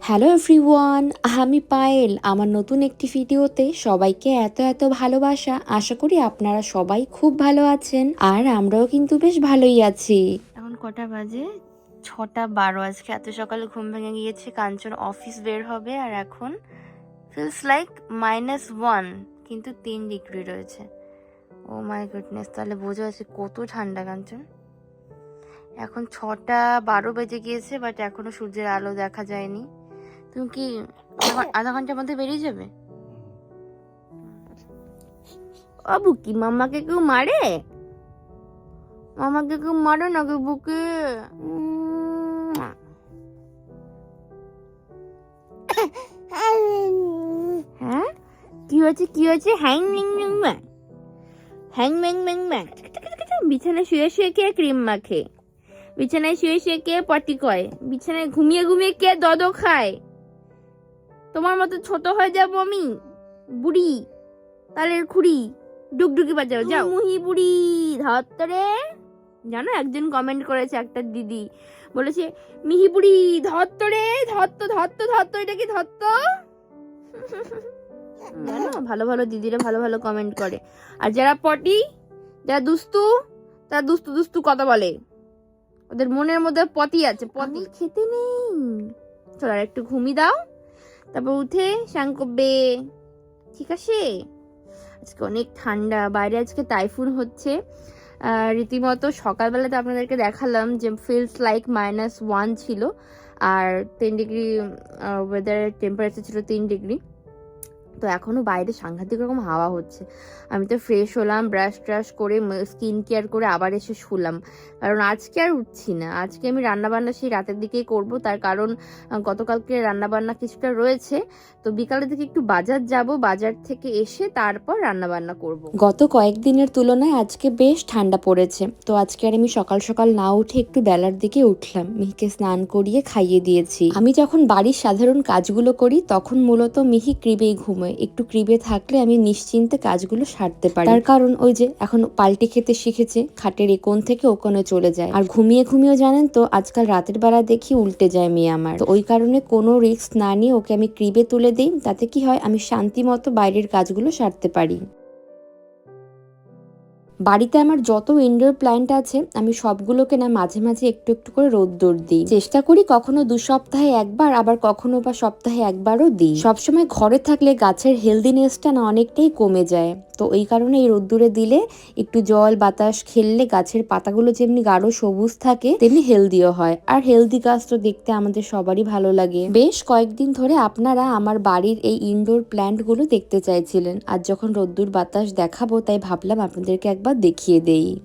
Hello everyone আমি পায়েল। আমার নতুন একটি ভিডিওতে সবাইকে এত এত ভালোবাসা। আশা করি আপনারা সবাই খুব ভালো আছেন আর আমরাও কিন্তু বেশ ভালোই আছি। এখন কটা বাজে? ছটা বারো। আজকে এত সকালে ঘুম ভেঙে গিয়েছে, কাঞ্চন অফিস বের হবে আর এখন ফিলস লাইক মাইনাস ওয়ান কিন্তু তিন ডিগ্রি রয়েছে। ও মাই গুডনেস তাহলে বোঝা যাচ্ছে কত ঠান্ডা কাঞ্চন। এখন ছটা বারো বেজে গিয়েছে বাট এখনও সূর্যের আলো দেখা যায়নি। তুমি কি আধা ঘণ্টার মধ্যে বেরিয়ে যাবে? ও বুকি মামাকে কেউ মারে? মামাকে কেউ মারে না কেউ বুকে? হ্যাঁ? কি হয়েছে? কি হয়েছে? হ্যাং, ম্যাং ম্যাং ম্যাং। হ্যাং, ম্যাং ম্যাং ম্যাং। বিছানায় শুয়ে শুয়ে কে ক্রিম মাখে? বিছানায় শুয়ে শুয়ে কে পটি কয়? বিছানায় ঘুমিয়ে ঘুমিয়ে কে দদ খায়? তোমার মতো ছোট হয়ে যাব আমি। বুড়ি তালের খুড়ি ডুগডুগি বাজাও যাও। মুহি বুড়ি ধত্তরে জানো একজন কমেন্ট করেছে একটা দিদি বলেছে মিহি বুড়ি ধত্ত ধত্ত ধত্ত এটা কি ধত্ত? জানো ভালো ভালো দিদিরা ভালো ভালো কমেন্ট করে। আর যারা পটি যারা দুস্তু তারা দুস্তু দুস্তু কথা বলে। ওদের মনের মধ্যে পতি আছে পতি খেতে নেই। চলো আর একটু ঘুমি দাও। তারপর উঠে স্নান করবে। ঠিক আছে? আজকে অনেক ঠান্ডা, বাইরে আজকে টাইফুন হচ্ছে। রীতিমতো সকালবেলা তো আপনাদেরকে দেখালাম যে ফিলস লাইক মাইনাস ওয়ান ছিল। আর তিন ডিগ্রি ওয়েদারের টেম্পারেচার ছিল তিন ডিগ্রি তো এখনও বাইরে সাংঘাতিক রকম হাওয়া হচ্ছে। আমি তো ফ্রেশ হলাম ব্রাশ ট্রাশ করে স্কিন কেয়ার করে আবার এসে শুলাম। কারণ আজকে আর উঠছি না। আজকে আমি রান্নাবান্না সেই রাতের দিকেই করব। তার কারণ গতকালকে রান্নাবান্না কিছুটা রয়েছে। তো বিকালের দিকে একটু বাজার যাব। বাজার থেকে এসে তারপর রান্নাবান্না করব। গত কয়েকদিনের তুলনায় আজকে বেশ ঠান্ডা পড়েছে। তো আজকে আর আমি সকাল সকাল না উঠে একটু বেলার দিকে উঠলাম। মিহিকে স্নান করিয়ে খাইয়ে দিয়েছি। আমি যখন বাড়ির সাধারণ কাজগুলো করি, তখন মূলত মিহি ক্রিবেই ঘুমোয়। একটু ক্রিবে থাকলে আমি নিশ্চিন্তে কাজগুলো সারতে পারি। তার কারণ ওই যে এখন পাল্টি খেতে শিখেছে, খাটের এ কোণ থেকে ও চলে যায়। আর ঘুমিয়ে ঘুমিয়েও জানেন তো, আজকাল রাতের বেলা দেখি উল্টে যায় মেয়ে আমার। তো ওই কারণে কোনো রিস্ক না নিয়ে ওকে আমি ক্রিবে তুলে দিই, তাতে কি হয় আমি শান্তি মতো বাইরের কাজগুলো সারতে পারি। বাড়িতে আমার যত ইনডোর প্ল্যান্ট আছে, আমি সবগুলোকে না মাঝে মাঝে একটু একটু করে রোদ্দুর দিই। চেষ্টা করি কখনো দু সপ্তাহে একবার, আবার কখনো বা সপ্তাহে একবারও দিই। সবসময় ঘরে থাকলে গাছের হেলদিনেসটা না অনেকটাই কমে যায়। তো এই কারণে এই রোদ্দুরে দিলে একটু জল, বাতাস খেললে গাছের পাতাগুলো যেমনি গাঢ় সবুজ থাকে, তেমনি হেলদিও হয়। আর হেলদি গাছ তো দেখতে আমাদের সবারই ভালো লাগে। বেশ কয়েকদিন ধরে আপনারা আমার বাড়ির এই ইনডোর প্ল্যান্টগুলো দেখতে চাইছিলেন। আর যখন রোদ্দুর বাতাস দেখাবো, তাই ভাবলাম আপনাদেরকে একবার দেখিয়ে দেই।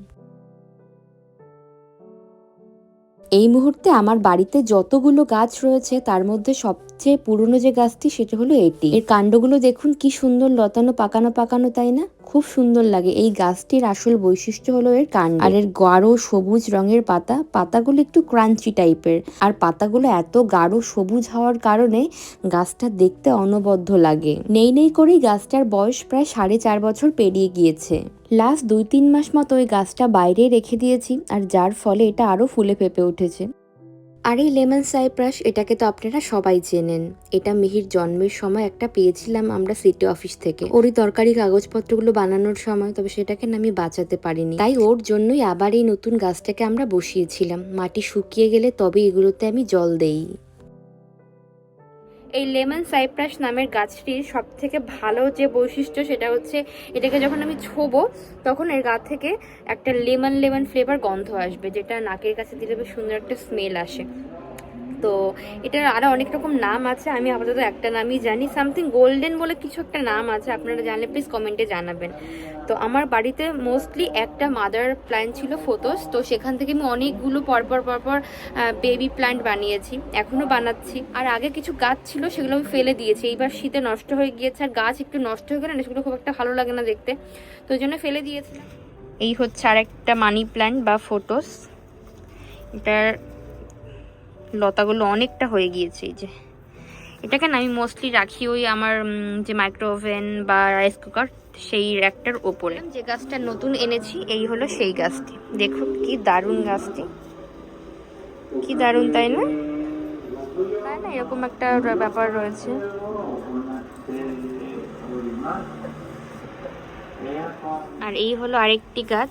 এই মুহূর্তে আমার বাড়িতে যতগুলো গাছ রয়েছে তার মধ্যে সবচেয়ে পুরনো যে গাছটি সেটা হলো এটি। এর কাণ্ডগুলো দেখুন, কি সুন্দর লতানো, পাকানো পাকানো, তাই না? খুব সুন্দর লাগে। এই গাছটির আসল বৈশিষ্ট্য হলো এর কাণ্ড। আর এর গাঢ় সবুজ রঙের পাতা, পাতাগুলো একটু ক্রাঞ্চি টাইপের আর পাতাগুলো এত গাঢ় সবুজ হওয়ার কারণে গাছটা দেখতে অনবদ্য লাগে। নেই নেই করেই গাছটার বয়স প্রায় সাড়ে চার বছর পেরিয়ে গিয়েছে। লাস্ট দুই, তিন মাস মতো ওই গাছটা বাইরে রেখে দিয়েছি, আর যার ফলে এটা আরও ফুলে ফেপে উঠেছে। আর এই লেমন সাইপ্রাস, এটাকে তো আপনারা সবাই চেনেন। এটা মিহির জন্মের সময় একটা পেয়েছিলাম আমরা সিটি অফিস থেকে। ওরই দরকারি কাগজপত্রগুলো বানানোর সময়, তবে সেটাকে না আমি বাঁচাতে পারিনি। তাই ওর জন্যই আবার এই নতুন গাছটাকে আমরা বসিয়েছিলাম। মাটি শুকিয়ে গেলে তবে এগুলোতে আমি জল দেই। এই লেমন সাইপ্রাস নামের গাছটির সবথেকে ভালো যে বৈশিষ্ট্য সেটা হচ্ছে এটাকে যখন আমি ছোবো, তখন এর গা থেকে একটা লেমন লেমন ফ্লেভার গন্ধ আসবে, যেটা নাকের কাছে দিলে বেশ সুন্দর একটা স্মেল আসে। তো এটার আরও অনেক রকম নাম আছে, আমি আপাতত একটা নামই জানি। সামথিং গোল্ডেন বলে কিছু একটা নাম আছে, আপনারা জানলে প্লিজ কমেন্টে জানাবেন। তো আমার বাড়িতে মোস্টলি একটা মাদার প্ল্যান্ট ছিল ফোটোস তো সেখান থেকে আমি অনেকগুলো পরপর পরপর বেবি প্ল্যান্ট বানিয়েছি এখনও বানাচ্ছি। আর আগে কিছু গাছ ছিল, সেগুলো আমি ফেলে দিয়েছি। এইবার শীতে নষ্ট হয়ে গিয়েছে, আর গাছ একটু নষ্ট হয়ে গেলে না, সেগুলো খুব একটা ভালো লাগে না দেখতে। তো ওই জন্য ফেলে দিয়েছিলাম। এই হচ্ছে আর একটা মানি প্ল্যান্ট বা ফোটোস এটার লতাগুলো অনেকটা হয়ে গিয়েছে এই যে। এটাকে না আমি মোস্টলি রাখি ওই আমার যে মাইক্রো ওভেন বা রাইস কুকার সেই র্যাকটার ওপরে। যে গাছটা নতুন এনেছি, এই হলো সেই গাছটি। দেখুন কি দারুণ গাছটি। কি দারুণ, তাই না? তাই না? এরকম একটা ব্যাপার রয়েছে। আর এই হলো আরেকটি গাছ।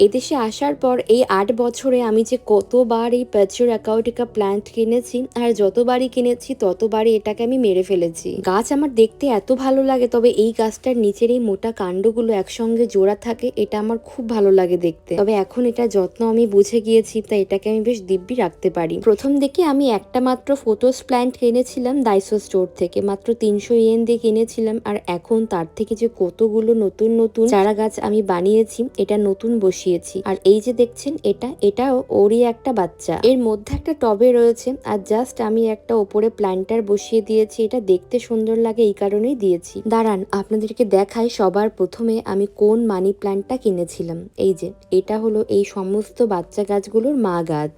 এদেশে আসার পর এই আট বছরে আমি যে কতবার এই প্যাচুর অ্যাকাউটিকা প্ল্যান্ট কিনেছি আর যতবারই কিনেছি, ততবারই এটাকে আমি মেরে ফেলেছি। গাছ আমার দেখতে এত ভালো লাগে, তবে এই গাছটার নিচের এই মোটা কাণ্ডগুলো একসঙ্গে জোড়া থাকে, এটা আমার খুব ভালো লাগে দেখতে। তবে এখন এটা যত্ন আমি বুঝে গিয়েছি, তাই এটাকে আমি বেশ দিব্যি রাখতে পারি। প্রথম দিকে আমি একটা মাত্র ফোটোস প্ল্যান্ট কিনেছিলাম দাইসো স্টোর থেকে, মাত্র তিনশো ইয়েন দিয়ে কিনেছিলাম, আর এখন তার থেকে যে কতগুলো নতুন নতুন চারা গাছ আমি বানিয়েছি, এটা নতুন বসিয়েছি। আর এই যে দেখছেন এটা, এটাও ওরই একটা বাচ্চা। এর মধ্যে একটা টবে রয়েছে আর জাস্ট আমি একটা ওপরে প্ল্যান্টার বসিয়ে দিয়েছি। এটা দেখতে সুন্দর লাগে, এই কারণেই দিয়েছি। দাঁড়ান, আপনাদেরকে দেখাই সবার প্রথমে আমি কোন মানি প্ল্যান্টটা কিনেছিলাম। এই যে, এটা হলো এই সমস্ত বাচ্চা গাছগুলোর মা গাছ।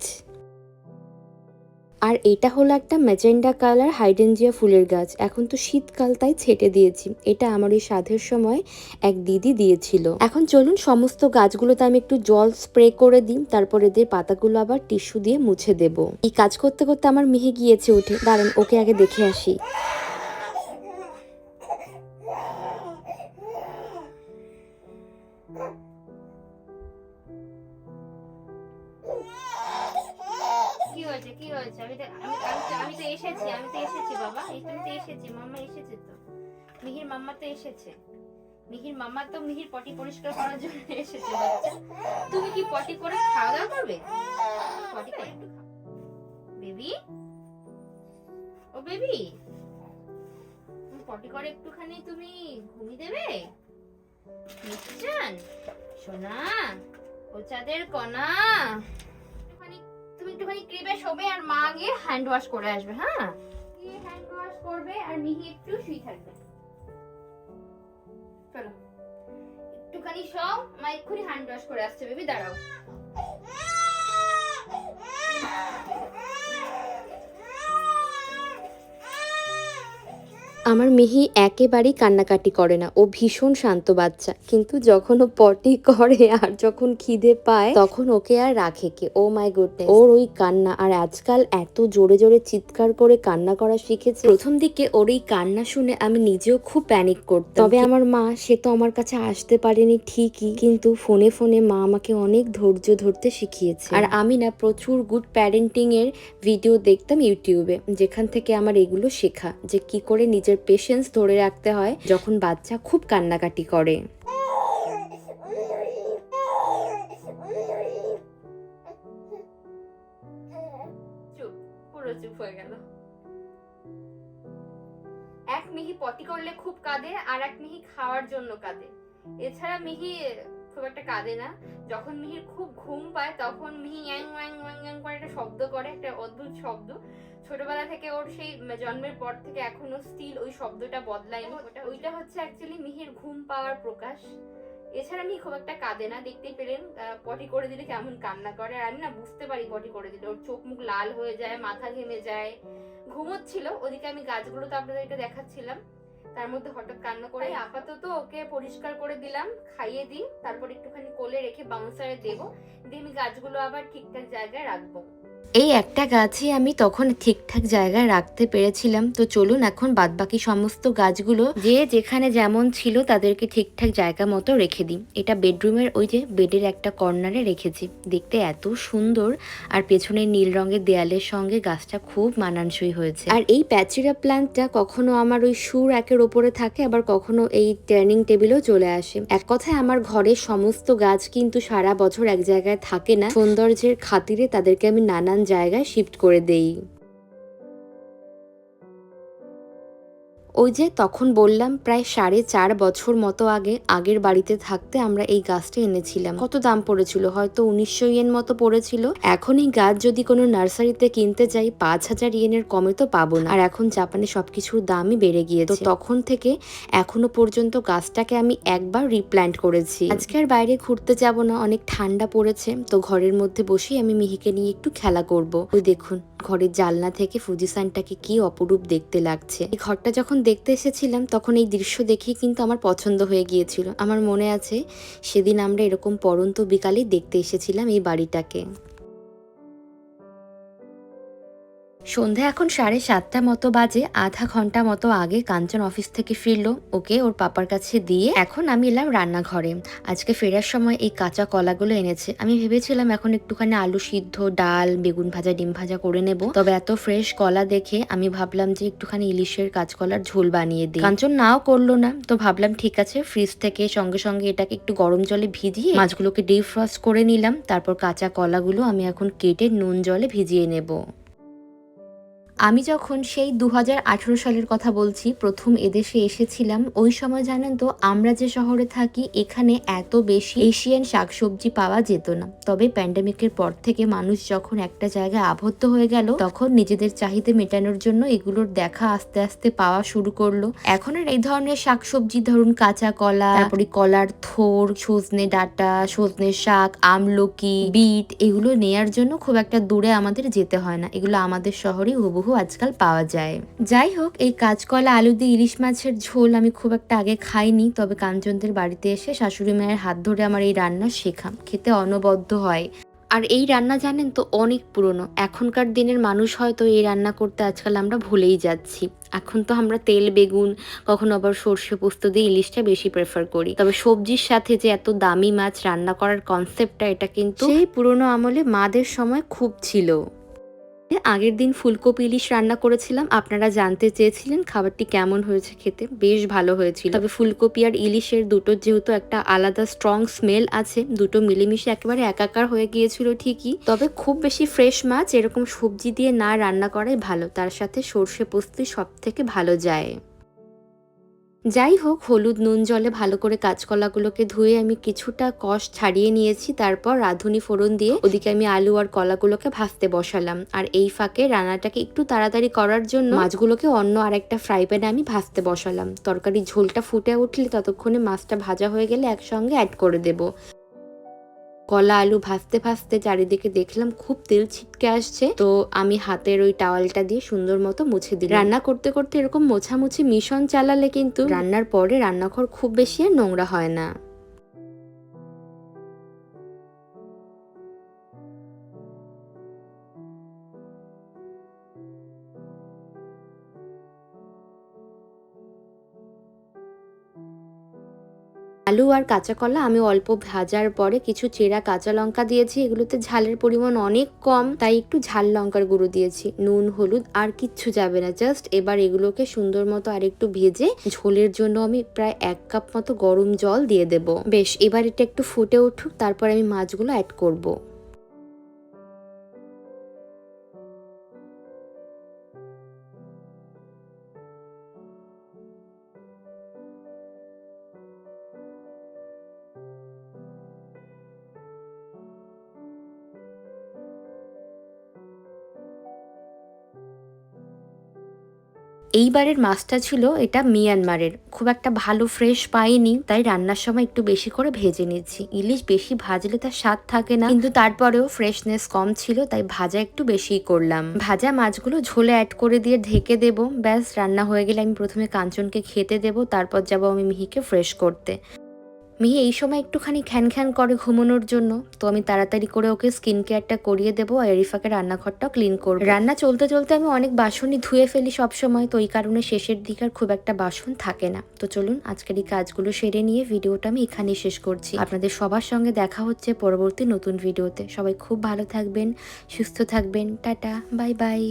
আর এটা হলো একটা ম্যাজেন্ডা কালার হাইডেনজিয়া ফুলের গাছ। এখন তো শীতকাল, তাই ছেটে দিয়েছি। এটা আমার এই সাধের সময় এক দিদি দিয়েছিল। এখন চলুন সমস্ত গাছগুলোতে আমি একটু জল স্প্রে করে দিই, তারপর এদের পাতাগুলো আবার টিস্যু দিয়ে মুছে দেব। এই কাজ করতে করতে আমার মেহে গিয়েছে উঠে। দাঁড়ান, ওকে আগে দেখে আসি। এসেছি, আমি তো এসেছি বাবা। এই তো আমি তো এসেছি, মাম্মা এসেছে তো। মিহির মাম্মা তো এসেছে। মিহির মাম্মা তো মিহির পটি পরিষ্কার করার জন্য এসেছে, বাচ্চা। তুমি কি পটি করে খাওয়া দাওয়া করবে? পটি করে বেবি? ও বেবি? পটি করে একটুখানি তুমি ঘুমিয়ে দেবে? মিষ্টান সোনা, ও চাঁদের কণা। তুমি একটুখানি ক্রিমে শোবে আর গিয়ে হ্যান্ড ওয়াশ করে আসবে হ্যাঁ? হ্যান্ড ওয়াশ করবে আর মিহি একটু শুয়ে থাকবে। চলো। একটুখানি সব মা এক্ষুনি হ্যান্ড ওয়াশ করে আসছে, বেবি, দাঁড়াও। আমার মিহি একেবারেই কান্নাকাটি করে না। ও ভীষণ শান্ত বাচ্চা। কিন্তু যখন ও পটি করে আর যখন খিদে পায় তখন ওকে আর রাখে কে? ও মাই গুডনেস ওর ওই কান্না। আর আজকাল এত জোরে জোরে চিৎকার করে কান্না করা শিখেছে। প্রথম দিকে ওর এই কান্না শুনে আমি নিজেও খুব প্যানিক করতাম তবে আমার মা সে তো আমার কাছে আসতে পারেনি ঠিকই। কিন্তু ফোনে ফোনে মা আমাকে অনেক ধৈর্য ধরতে শিখিয়েছে। আর আমি না প্রচুর গুড প্যারেন্টিং এর ভিডিও দেখতাম ইউটিউবে যেখান থেকে আমার এগুলো শেখা। যে কি করে নিজের পেশেন্স ধরে রাখতে হয় যখন বাচ্চা খুব কান্নাকাটি করে। চুপ হয়ে গেল। এক মিহি পটি করলে খুব কাঁদে আর এক মিহি খাওয়ার জন্য কাঁদে। এছাড়া মিহি খুব একটা কাঁদে না। যখন মিহির খুব ঘুম পায় তখন মিহি ইয়াং ওয়াং ওয়াং ওয়াং করে একটা শব্দ করে একটা অদ্ভুত শব্দ। ছোটবেলা থেকে ওর সেই জন্মের পর থেকে এখনও স্টিল ওই শব্দটা বদলায়নি। ওটা ওইটা হচ্ছে অ্যাকচুয়ালি মিহির ঘুম পাওয়ার প্রকাশ। এছাড়া আমি খুব একটা কাঁদে না দেখতেই পেলেন পটি করে দিলে কেমন কান্না করে। আর আমি না বুঝতে পারি পটি করে দিলে। ওর চোখ মুখ লাল হয়ে যায় মাথা ঘেমে যায়। ঘুমোচ্ছিল ওদিকে আমি গাছগুলো তো আপনাদেরকে দেখাচ্ছিলাম। তার মধ্যে হঠাৎ কান্না করে আপাতত ওকে পরিষ্কার করে দিলাম খাইয়ে দিই তারপর একটুখানি কোলে রেখে বাউন্সারে দেবো। দিয়ে আমি গাছগুলো আবার ঠিকঠাক জায়গায় রাখব। এই একটা গাছই আমি তখন ঠিকঠাক জায়গায় রাখতে পেরেছিলাম। তো চলুন এখন বাদবাকি সমস্ত গাছগুলো যে যেখানে যেমন ছিল তাদেরকে ঠিকঠাক জায়গা মতো রেখে দিই। এটা বেডরুমের ওই যে বেডের একটা কর্নারে রেখেছি। দেখতে এত সুন্দর আর পেছনে নীল রঙের দেয়ালের সঙ্গে গাছটা খুব মানানসই হয়েছে। আর এই প্যাচিরা প্ল্যান্টটা কখনো আমার ওই সুর একের ওপরে থাকে, আবার কখনো এই টার্নিং টেবিলেও চলে আসে। এক কথায় আমার ঘরের সমস্ত গাছ কিন্তু সারা বছর এক জায়গায় থাকে না। সৌন্দর্যের খাতিরে তাদেরকে আমি নানান জায়গায় শিফট করে দেই। ওই যে তখন বললাম, প্রায় সাড়ে চার বছর মতো আগে, আগের বাড়িতে থাকতে আমরা এই গাছটা এনেছিলাম। কত দাম পড়েছিল? হয়তো উনিশশো ইয়েন মতো পড়েছিল। এখন এই গাছ যদি কোনো নার্সারিতে কিনতে যাই, পাঁচ হাজার ইয়েনের কমে তো পাবো না। আর এখন জাপানে সবকিছুর দামই বেড়ে গিয়েছে। তখন থেকে এখনও পর্যন্ত গাছটাকে আমি একবার রিপ্ল্যান্ট করেছি। আজকে আর বাইরে ঘুরতে যাব না, অনেক ঠান্ডা পড়েছে। তো ঘরের মধ্যে বসেই আমি মিহিকে নিয়ে একটু খেলা করব। ওই দেখুন, ঘরের জানলা থেকে ফুজিসানটাকে কি অপরূপ দেখতে লাগছে। এই ঘরটা যখন দেখতে এসেছিলাম, তখন এই দৃশ্য দেখে কিন্তু আমার পছন্দ হয়ে গিয়েছিল। আমার মনে আছে, সেদিন আমরা এরকম পরন্ত বিকালে দেখতে এসেছিলাম এই বাড়িটাকে। সন্ধ্যা এখন সাড়ে সাতটা মতো বাজে, আধা ঘণ্টা মতো আগে কাঞ্চন অফিস থেকে ফিরলো। ওকে ওর পাপার কাছে দিয়ে এখন আমি এলাম রান্নাঘরে। আজকে ফেরার সময় এই কাঁচা কলাগুলো এনেছে। আমি ভেবেছিলাম এখন একটুখানি আলু সিদ্ধ, ডাল, বেগুন ভাজা, ডিম ভাজা করে নেব। তবে এত ফ্রেশ কলা দেখে আমি ভাবলাম যে একটুখানি ইলিশের কাঁচকলার ঝোল বানিয়ে দিই। কাঞ্চন নাও করল না, তো ভাবলাম ঠিক আছে ফ্রিজ থেকে সঙ্গে সঙ্গে এটাকে একটু গরম জলে ভিজিয়ে মাছগুলোকে ডিপ ফ্রস্ট করে নিলাম। তারপর কাঁচা কলাগুলো আমি এখন কেটে নুন জলে ভিজিয়ে নেব। আমি যখন সেই দু হাজার আঠারো সালের কথা বলছি, প্রথম এদেশে এসেছিলাম, ওই সময় জানেন তো, আমরা যে শহরে থাকি, এখানে এত বেশি এশিয়ান শাকসবজি পাওয়া যেত না। তবে প্যান্ডামিকের পর থেকে মানুষ যখন একটা জায়গায় আবদ্ধ হয়ে গেল, তখন নিজেদের চাহিদা মেটানোর জন্য এগুলোর দেখা আস্তে আস্তে পাওয়া শুরু করল। এখন আর এই ধরনের শাকসবজি, ধরুন কাঁচা কলা, তারপরে কলার থোর, সজনে ডাটা, সজনে শাক, আমলকি, বিট, এগুলো নেয়ার জন্য খুব একটা দূরে আমাদের যেতে হয় না। এগুলো আমাদের শহরেই হুবহু আজকাল পাওয়া যায়। যাই হোক, এই কাঁচকলা, আলু দিয়ে ইলিশ মাছের ঝোল আমি খুব একটা আগে খাইনি, তবে কাঞ্চনদের বাড়িতে এসে শাশুড়ি মায়ের হাত ধরে আমার এই রান্না শেখা খেতে অনবদ্য হয়। আর এই রান্না জানেন তো, অনেক পুরনো। এখনকার দিনের মানুষ হয়তো এই রান্না করতে আজকাল আমরা ভুলেই যাচ্ছি। এখন তো আমরা তেল, বেগুন, কখনো আবার সর্ষে পোস্ত দিয়ে ইলিশটা বেশি প্রেফার করি। তবে সবজির সাথে যে এত দামি মাছ রান্না করার কনসেপ্টটা এটা কিন্তু সেই পুরনো আমলে মাদের সময় খুব ছিল। আগের দিন ফুলকপি ইলিশ রান্না করেছিলাম। আপনারা জানতে চেয়েছিলেন খাবারটি কেমন হয়েছে খেতে। বেশ ভালো হয়েছিল। তবে ফুলকপি আর ইলিশের দুটো যেহেতু একটা আলাদা স্ট্রং স্মেল আছে, দুটো মিলেমিশে একেবারে একাকার হয়ে গিয়েছিল ঠিকই। তবে খুব বেশি ফ্রেশ মাছ এরকম সবজি দিয়ে না রান্না করাই ভালো। তার সাথে সর্ষে পোস্তি সব থেকে ভালো যায়। যাই হোক হলুদ নুন জলে ভালো করে কাঁচকলাগুলোকে ধুয়ে আমি কিছুটা কষ ছাড়িয়ে নিয়েছি। তারপর রাঁধুনি ফোড়ন দিয়ে ওদিকে আমি আলু আর কলাগুলোকে ভাজতে বসালাম। আর এই ফাঁকে রান্নাটাকে একটু তাড়াতাড়ি করার জন্য মাছগুলোকে অন্য আরেকটা ফ্রাই প্যানে আমি ভাজতে বসালাম। তরকারি ঝোলটা ফুটে উঠলে ততক্ষণে মাছটা ভাজা হয়ে গেলে একসঙ্গে অ্যাড করে দেবো। কলা আলু ভাজতে ভাজতে চারিদিকে দেখলাম খুব তেল ছিটকে আসছে। তো আমি হাতের ওই টাওয়ালটা দিয়ে সুন্দর মতো মুছে দিই রান্না করতে করতে এরকম মোছামুছি মিশন চালালে কিন্তু রান্নার পরে রান্নাঘর খুব বেশি আর নোংরা হয় না। আলু আর কাঁচা কলা আমি অল্প ভাজার পরে কিছু চেরা কাঁচা লঙ্কা দিয়েছি। এগুলোতে ঝালের পরিমাণ অনেক কম, তাই একটু ঝাল লঙ্কার গুঁড়ো দিয়েছি। নুন, হলুদ আর কিচ্ছু যাবে না, জাস্ট এবার এগুলোকে সুন্দর মতো আর একটু ভেজে ঝোলের জন্য আমি প্রায় এক কাপ মতো গরম জল দিয়ে দেব। বেশ, এবার এটা একটু ফুটে উঠুক, তারপর আমি মাছগুলো অ্যাড করব। এইবারের মাছটা ছিল এটা মিয়ানমারের। খুব একটা ভালো ফ্রেশ পাইনি, তাই রান্নার সময় একটু বেশি করে ভেজে নিচ্ছি। ইলিশ বেশি ভাজলে তার স্বাদ থাকে না, কিন্তু তারপরেও ফ্রেশনেস কম ছিল, তাই ভাজা একটু বেশিই করলাম। ভাজা মাছগুলো ঝোলে অ্যাড করে দিয়ে ঢেকে দেবো। ব্যাস, রান্না হয়ে গেলে আমি প্রথমে কাঞ্চনকে খেতে দেবো, তারপর যাব আমি মিহিকে ফ্রেশ করতে। মিহি, এই সময় একটুখানি খ্যান খ্যান করে ঘুমানোর জন্য। তো আমি তাড়াতাড়ি করে ওকে স্কিন কেয়ারটা করিয়ে দেবো আর এরিফাকে রান্নাঘরটাও ক্লিন করব। রান্না চলতে চলতে আমি অনেক বাসনই ধুয়ে ফেলি সব সময় তো এই কারণে শেষের দিকে আর খুব একটা বাসন থাকে না। তো চলুন, আজকের এই কাজগুলো সেরে নিয়ে ভিডিওটা আমি এখানেই শেষ করছি। আপনাদের সবার সঙ্গে দেখা হচ্ছে পরবর্তী নতুন ভিডিওতে। সবাই খুব ভালো থাকবেন, সুস্থ থাকবেন। Tata, bye bye.